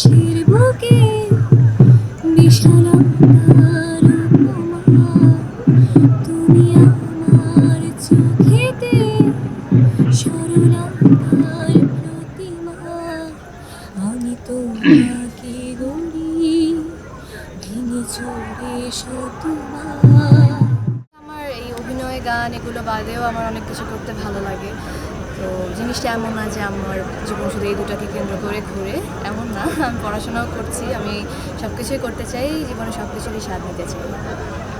আকাশের বুকে বিশালতার উপমা তুমি আমার চোখেতে সরলতার প্রতিমা আমি তোমাকে গড়ি ভেঙে চড়ে শতবার আমার এই অভিনয় গান এগুলো বাদেও আমার অনেক কিছু করতে ভালো লাগে। তো জিনিসটা এমন না যে আমার জীবন শুধু এই দুটাকে কেন্দ্র করে ঘুরে, এমন না। আমি পড়াশোনাও করছি, আমি সব কিছুই করতে চাই, জীবনে সব কিছুরই স্বাদ নিতে চাই।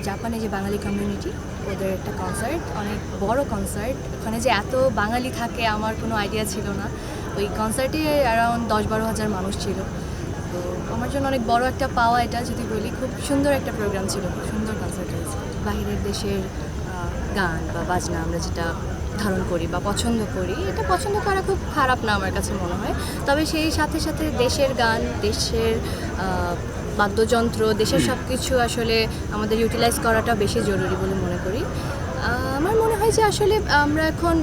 জাপানে যে বাঙালি কমিউনিটি ওদের একটা কনসার্ট অনেক বড় কনসার্ট ওখানে যে এত বাঙালি থাকে, আমার কোনো আইডিয়া ছিল না। ওই কনসার্টে অ্যারাউন্ড দশ বারো হাজার মানুষ ছিল। তো আমার জন্য অনেক বড় একটা পাওয়া এটা, যদি বলি, খুব সুন্দর একটা প্রোগ্রাম ছিল সুন্দর কনসার্ট হয়েছে। বাইরের দেশের গান বা বাজনা, আমরা যেটা ধারণ করি বা পছন্দ করি। এটা পছন্দ করা খুব খারাপ না আমার কাছে মনে হয়। তবে সেই সাথে সাথে দেশের গান দেশের বাদ্যযন্ত্র দেশের সব কিছু আসলে আমাদের ইউটিলাইজ করাটা বেশি জরুরি বলে মনে করি। আমার মনে হয় যে আসলে আমরা এখন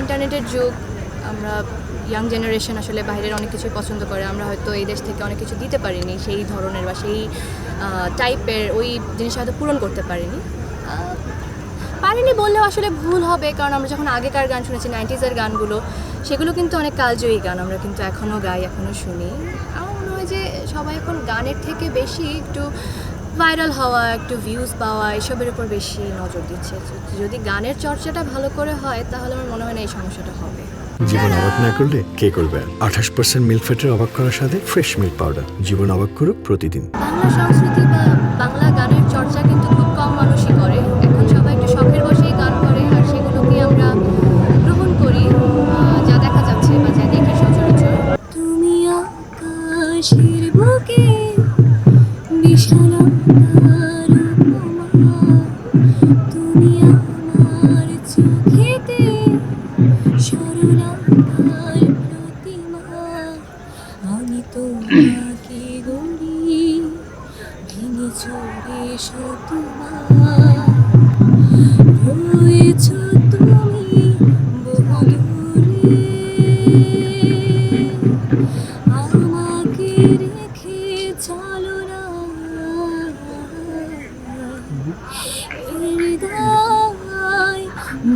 ইন্টারনেটের যুগ আমরা ইয়াং জেনারেশন আসলে বাইরের অনেক কিছুই পছন্দ করে। আমরা হয়তো এই দেশ থেকে অনেক কিছু দিতে পারিনি সেই ধরনের বা সেই টাইপের ওই জিনিসটা হয়তো পূরণ করতে পারিনি। পারিনি বললেও আসলে ভুল হবে কারণ আমরা যখন আগেকার গান শুনেছি নাইনটিজের গানগুলো সেগুলো কিন্তু অনেক কালজয়ী গান আমরা কিন্তু এখনও গাই এখনও শুনি। আমার মনে হয় যে সবাই এখন গানের থেকে বেশি একটু ভাইরাল হওয়া একটু ভিউজ পাওয়া এসবের উপর বেশি নজর দিচ্ছে। যদি গানের চর্চাটা ভালো করে হয় তাহলে আমার মনে হয় না এই সমস্যাটা হবে। জীবন অবাক না করলে কে করবে? আঠাশ পার্সেন্ট মিল্ক ফ্যাটের অবাক করার সাথে ফ্রেশ মিল্ক পাউডার জীবন অবাক করুক প্রতিদিন। বাংলা সংস্কৃতি বা ভেঙে চড়ে শতবার রয়েছ তুমি আমাকে রেখে চলো না।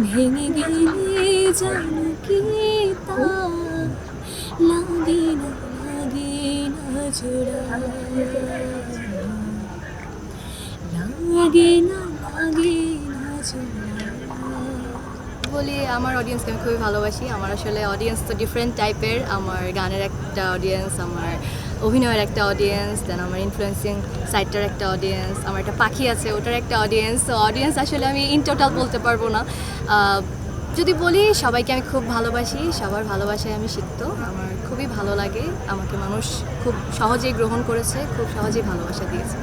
ভেঙে গেলে জানো কি তা। লাগে না লাগে না জোড়া। বলি, আমার অডিয়েন্সকে আমি খুবই ভালোবাসি। আমার আসলে অডিয়েন্স তো ডিফারেন্ট টাইপের আমার গানের একটা অডিয়েন্স আমার অভিনয়ের একটা অডিয়েন্স দেন আমার ইনফ্লুয়েন্সিং সাইটটার একটা অডিয়েন্স আমার একটা পাখি আছে, ওটার একটা অডিয়েন্স তো অডিয়েন্স আসলে আমি ইন টোটাল বলতে পারব না। যদি বলি, সবাইকে আমি খুব ভালোবাসি। সবার ভালোবাসায় আমি শিখতো আমার খুবই ভালো লাগে। আমাকে মানুষ খুব সহজেই গ্রহণ করেছে, খুব সহজেই ভালোবাসা দিয়েছে।